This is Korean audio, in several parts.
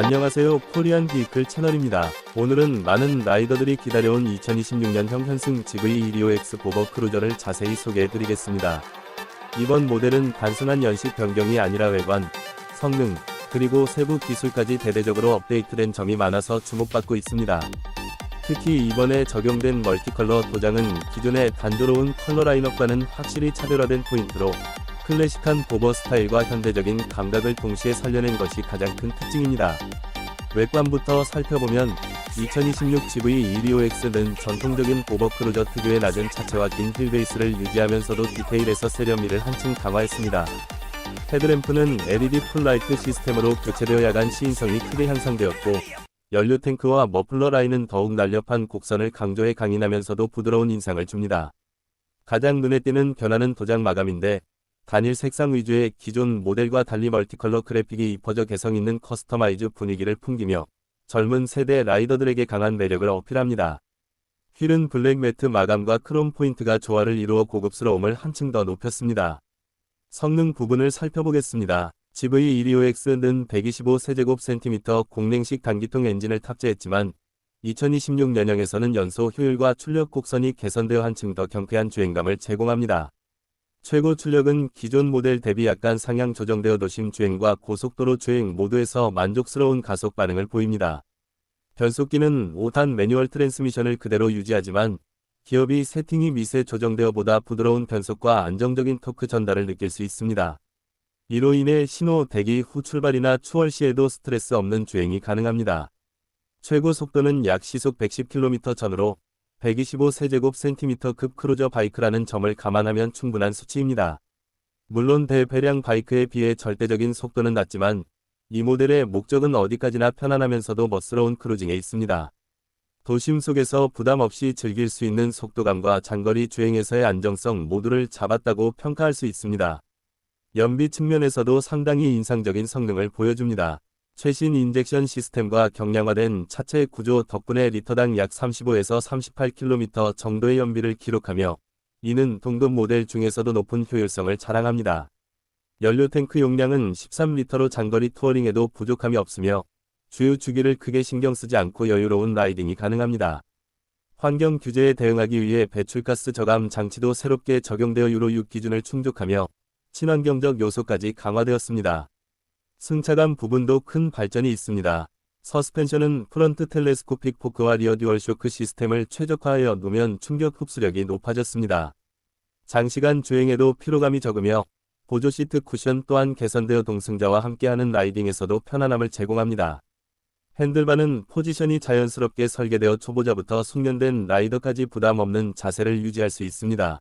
안녕하세요 코리안 비클 채널입니다. 오늘은 많은 라이더들이 기다려온 2026년형 현승 GV225X 보버 크루저를 자세히 소개해드리겠습니다. 이번 모델은 단순한 연식 변경이 아니라 외관, 성능, 그리고 세부 기술까지 대대적으로 업데이트된 점이 많아서 주목받고 있습니다. 특히 이번에 적용된 멀티컬러 도장은 기존의 단조로운 컬러 라인업과는 확실히 차별화된 포인트로 클래식한 보버 스타일과 현대적인 감각을 동시에 살려낸 것이 가장 큰 특징입니다. 외관부터 살펴보면 2026 GV225X는 전통적인 보버 크루저 특유의 낮은 차체와 긴 휠베이스를 유지하면서도 디테일에서 세련미를 한층 강화했습니다. 헤드램프는 LED 풀라이트 시스템으로 교체되어 야간 시인성이 크게 향상되었고 연료 탱크와 머플러 라인은 더욱 날렵한 곡선을 강조해 강인하면서도 부드러운 인상을 줍니다. 가장 눈에 띄는 변화는 도장 마감인데 단일 색상 위주의 기존 모델과 달리 멀티컬러 그래픽이 입혀져 개성 있는 커스터마이즈 분위기를 풍기며 젊은 세대 라이더들에게 강한 매력을 어필합니다. 휠은 블랙 매트 마감과 크롬 포인트가 조화를 이루어 고급스러움을 한층 더 높였습니다. 성능 부분을 살펴보겠습니다. GV225X는 125세제곱센티미터 공랭식 단기통 엔진을 탑재했지만 2026년형에서는 연소 효율과 출력 곡선이 개선되어 한층 더 경쾌한 주행감을 제공합니다. 최고 출력은 기존 모델 대비 약간 상향 조정되어 도심 주행과 고속도로 주행 모두에서 만족스러운 가속 반응을 보입니다. 변속기는 5단 매뉴얼 트랜스미션을 그대로 유지하지만 기업이 세팅이 미세 조정되어 보다 부드러운 변속과 안정적인 토크 전달을 느낄 수 있습니다. 이로 인해 신호 대기 후 출발이나 추월 시에도 스트레스 없는 주행이 가능합니다. 최고 속도는 약 시속 110km 전으로 125세제곱센티미터 급 크루저 바이크라는 점을 감안하면 충분한 수치입니다. 물론 대배량 바이크에 비해 절대적인 속도는 낮지만 이 모델의 목적은 어디까지나 편안하면서도 멋스러운 크루징에 있습니다. 도심 속에서 부담 없이 즐길 수 있는 속도감과 장거리 주행에서의 안정성 모두를 잡았다고 평가할 수 있습니다. 연비 측면에서도 상당히 인상적인 성능을 보여줍니다. 최신 인젝션 시스템과 경량화된 차체 구조 덕분에 리터당 약 35에서 38km 정도의 연비를 기록하며 이는 동급 모델 중에서도 높은 효율성을 자랑합니다. 연료 탱크 용량은 13리터로 장거리 투어링에도 부족함이 없으며 주유 주기를 크게 신경 쓰지 않고 여유로운 라이딩이 가능합니다. 환경 규제에 대응하기 위해 배출가스 저감 장치도 새롭게 적용되어 유로 6 기준을 충족하며 친환경적 요소까지 강화되었습니다. 승차감 부분도 큰 발전이 있습니다. 서스펜션은 프런트 텔레스코픽 포크와 리어 듀얼 쇼크 시스템을 최적화하여 놓으면 충격 흡수력이 높아졌습니다. 장시간 주행에도 피로감이 적으며 보조 시트 쿠션 또한 개선되어 동승자와 함께하는 라이딩에서도 편안함을 제공합니다. 핸들바는 포지션이 자연스럽게 설계되어 초보자부터 숙련된 라이더까지 부담 없는 자세를 유지할 수 있습니다.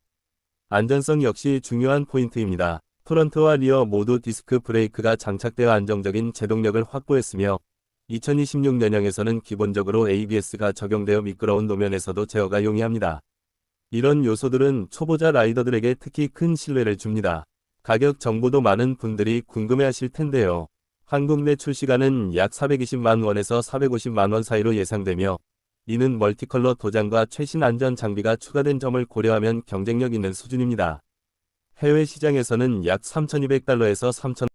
안전성 역시 중요한 포인트입니다. 프런트와 리어 모두 디스크 브레이크가 장착되어 안정적인 제동력을 확보했으며 2026년형에서는 기본적으로 ABS가 적용되어 미끄러운 노면에서도 제어가 용이합니다. 이런 요소들은 초보자 라이더들에게 특히 큰 신뢰를 줍니다. 가격 정보도 많은 분들이 궁금해하실 텐데요. 한국 내 출시가는 약 420만 원에서 450만 원 사이로 예상되며 이는 멀티컬러 도장과 최신 안전 장비가 추가된 점을 고려하면 경쟁력 있는 수준입니다. 해외 시장에서는 약 3,200달러에서 3,000